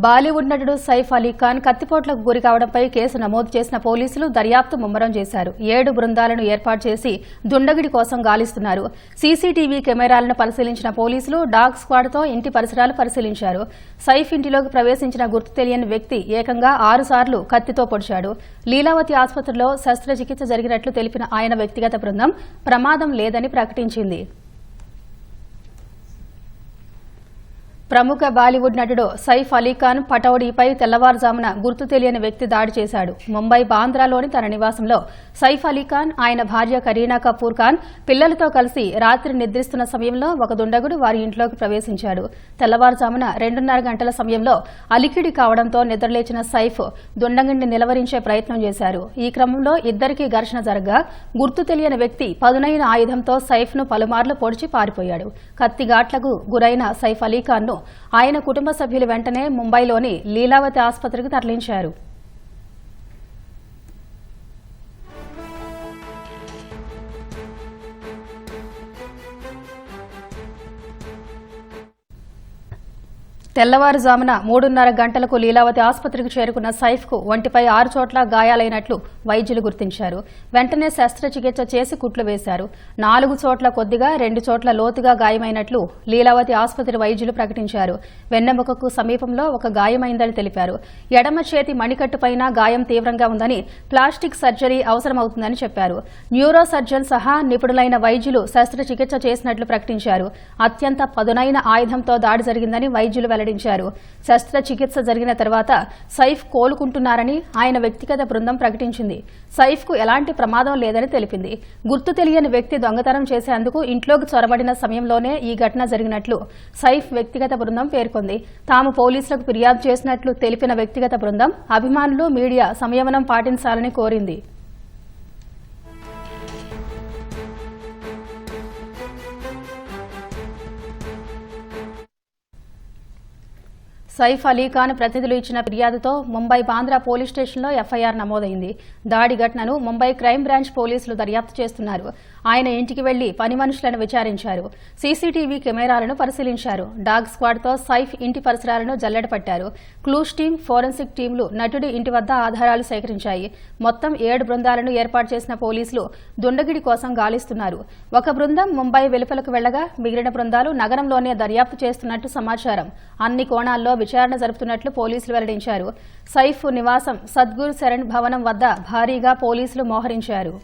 బాలీవుడ్ నటుడు సైఫ్ అలీ ఖాన్ కత్తిపోట్లకు గురి కావడంపై కేసు నమోదు చేసిన పోలీసులు దర్యాప్తు ముమ్మరం చేశారు. ఏడు బృందాలను ఏర్పాటు చేసి దుండగిడి కోసం గాలిస్తున్నారు. సీసీటీవీ కెమెరాలను పరిశీలించిన పోలీసులు డాగ్ స్క్వాడ్తో ఇంటి పరిసరాలు పరిశీలించారు. సైఫ్ ఇంటిలోకి ప్రవేశించిన గుర్తు తెలియని వ్యక్తి ఏకంగా ఆరుసార్లు కత్తితో పొడిచాడు. లీలావతి ఆసుపత్రిలో శస్త్రచికిత్స జరిగినట్లు తెలిపిన ఆయన వ్యక్తిగత బృందం ప్రమాదం లేదని ప్రకటించింది. ప్రముఖ బాలీవుడ్ నటుడు సైఫ్ అలీఖాన్ పటౌడీపై తెల్లవారుజామున గుర్తు తెలియని వ్యక్తి దాడి చేశాడు. ముంబై బాంద్రాలోని తన నివాసంలో సైఫ్ అలీఖాన్ ఆయన భార్య కరీనా కపూర్ ఖాన్ పిల్లలతో కలిసి రాత్రి నిద్రిస్తున్న సమయంలో ఒక దుండగుడు వారి ఇంట్లోకి ప్రవేశించాడు. తెల్లవారుజామున రెండున్నర గంటల సమయంలో అలికిడి కావడంతో నిద్రలేచిన సైఫ్ దుండగుడిని నిలవరించే ప్రయత్నం చేశారు. ఈ క్రమంలో ఇద్దరికీ ఘర్షణ జరగగా గుర్తు తెలియని వ్యక్తి పదునైన ఆయుధంతో సైఫ్ను పలుమార్లు పొడిచి పారిపోయాడు. కత్తిఘాట్లకు గురైన సైఫ్ అలీఖాన్ను ఆయన కుటుంబ సభ్యులు వెంటనే ముంబైలోని లీలావతి ఆసుపత్రికి తరలించారు. తెల్లవారుజామున మూడున్నర గంటలకు లీలావతి ఆసుపత్రికి చేరుకున్న సైఫ్కు ఒంటిపై ఆరు చోట్ల గాయాలైనట్లు వైద్యులు గుర్తించారు. వెంటనే శస్త్రచికిత్స చేసి కుట్లు వేశారు. నాలుగు చోట్ల కొద్దిగా రెండు చోట్ల లోతుగా గాయమైనట్లు లీలావతి ఆసుపత్రి వైద్యులు ప్రకటించారు. వెన్నెముకకు సమీపంలో ఒక గాయమైందని తెలిపారు. ఎడమ చేతి మణికట్టుపైన గాయం తీవ్రంగా ఉందని ప్లాస్టిక్ సర్జరీ అవసరమవుతుందని చెప్పారు. న్యూరో సర్జన్ సహా నిపుణులైన వైద్యులు శస్త్రచికిత్స చేసినట్లు ప్రకటించారు. అత్యంత పదునైన ఆయుధంతో దాడి జరిగిందని వైద్యులు వెల్లడించారు. శస్త్రచికిత్స జరిగిన తర్వాత సైఫ్ కోలుకుంటున్నారని ఆయన వ్యక్తిగత బృందం ప్రకటించింది. సైఫ్కు ఎలాంటి ప్రమాదం లేదని తెలిపింది. గుర్తు తెలియని వ్యక్తి దొంగతనం చేసేందుకు ఇంట్లోకి చొరబడిన సమయంలోనే ఈ ఘటన జరిగినట్లు సైఫ్ వ్యక్తిగత బృందం పేర్కొంది. తాము పోలీసులకు ఫిర్యాదు చేసినట్లు తెలిపిన వ్యక్తిగత బృందం అభిమానులు మీడియా సంయమనం పాటించాలని కోరింది. సైఫ్ అలీ ఖాన్ ప్రతినిధులు ఇచ్చిన ఫిర్యాదుతో ముంబై బాంద్రా పోలీస్ స్టేషన్లో ఎఫ్ఐఆర్ నమోదైంది. దాడి ఘటనను ముంబై క్రైమ్ బ్రాంచ్ పోలీసులు దర్యాప్తు చేస్తున్నారు. ఆయన ఇంటికి వెళ్ళి పని మనుషులను విచారించారు. సీసీటీవీ కెమెరాలను పరిశీలించారు. డాగ్ స్క్వాడ్తో సైఫ్ ఇంటి పరిసరాలను జల్లెడపట్టారు. క్లూస్ టీం ఫోరెన్సిక్ టీంలు నటుడి ఇంటి వద్ద ఆధారాలు సేకరించాయి. మొత్తం ఏడు బృందాలను ఏర్పాటు చేసిన పోలీసులు దుండగిడి కోసం గాలిస్తున్నారు. ఒక బృందం ముంబై వెలుపలకు వెళ్ళగా మిగిలిన బృందాలు నగరంలోనే దర్యాప్తు చేస్తున్నట్టు సమాచారం. అన్ని కోణాల్లో విచారణ జరుపుతున్నట్లు పోలీసులు వెల్లడించారు. సైఫ్ నివాసం సద్గురు శరణ్ భవనం వద్ద భారీగా పోలీసులు మోహరించారు.